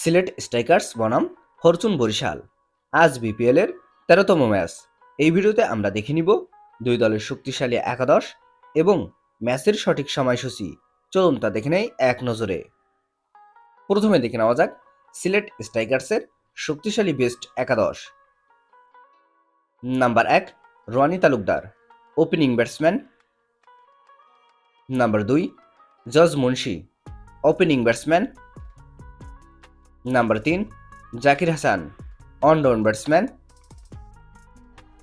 Sylhet strikers বনাম fortune Barishal. আজ বিপিএলের তেরোতম ম্যাচ। এই ভিডিওতে আমরা দেখে নিব দুই দলের শক্তিশালী একাদশ এবং ম্যাচের সঠিক সময়সূচি। চলুন তা দেখে নেই এক নজরে। প্রথমে দেখে নেওয়া যাক সিলেট স্ট্রাইকার্সের শক্তিশালী বেস্ট একাদশ। নাম্বার এক Rony Talukdar opening batsman number দুই, Jaj Munshi opening batsman number তিন Zakir Hasan one down batsman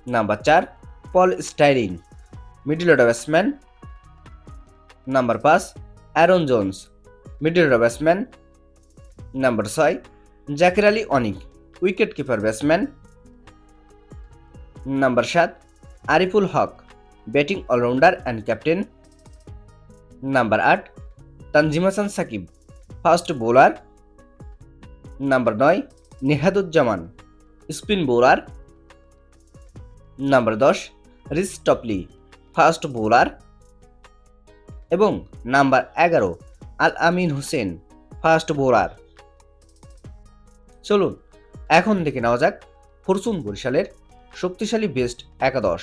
number চার Paul Stirling middle order batsman number পাঁচ Aaron Jones middle order batsman number ছয় Zakir Ali Anik wicket keeper batsman number সাত Ariful Haque batting allrounder and captain number আট Tanzim Hasan Sakib fast bowler number নয়, Nahiduzzaman. Spin bowler number দশ, Reece Topley. Fast bowler এবং number এগারো, Al Amin Hossain, fast bowler. চলুন, এখন দেখে নেওয়া যাক ফরচুন বরিশালের শক্তিশালী বেস্ট একাদশ।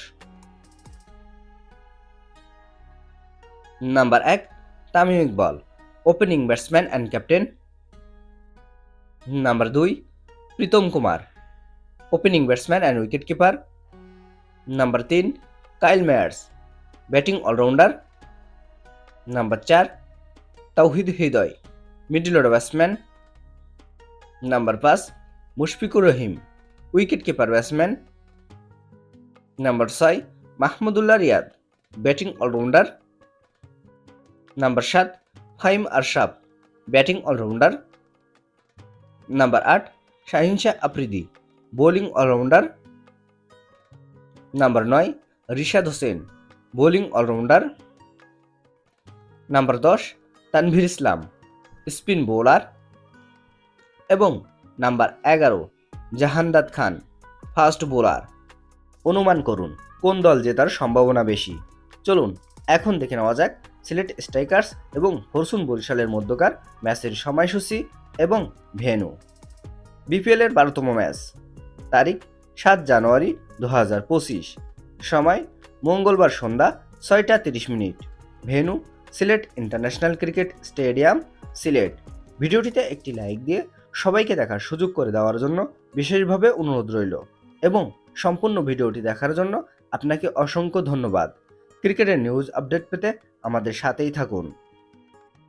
নাম্বার এক, Tamim Iqbal, opening batsman and captain number দুই Pritom Kumar opening batsman and wicket keeper number তিন Kyle Mayers batting allrounder number চার Towhid Hridoy middle order batsman number পাঁচ Mushfiqur Rahim wicket keeper batsman number ছয় Mahmudullah Riyad batting allrounder number সাত ফাইম আরশাব batting allrounder number আট Shaheen Shah Afridi, bowling allrounder. Number নয়, Rishad Hossain, bowling allrounder. Number দশ, Tanvir Islam, spin bowler. এবং number এগারো, জাহানদাদ খান, fast bowler. অনুমান করুন, কোন দল জেতার সম্ভাবনা বেশি? চলুন, এখন দেখে নেওয়া যাক সিলেট স্ট্রাইকার্স এবং ফরচুন বরিশালের মধ্যকার ম্যাচের সময়সূচি এবং ভেন্যু। বিপিএলের বারোতম ম্যাচ, তারিখ সাত জানুয়ারি দু হাজার পঁচিশ। সময় মঙ্গলবার সন্ধ্যা ছয়টা তিরিশ minute. Venue, Sylhet international cricket stadium, Sylhet. ভিডিওটিতে একটি লাইক দিয়ে সবাইকে দেখার সুযোগ করে দেওয়ার জন্য বিশেষভাবে অনুরোধ রইল এবং সম্পূর্ণ ভিডিওটি দেখার জন্য আপনাকে অসংখ্য ধন্যবাদ। ক্রিকেটের নিউজ আপডেট পেতে আমাদের সাথেই থাকুন।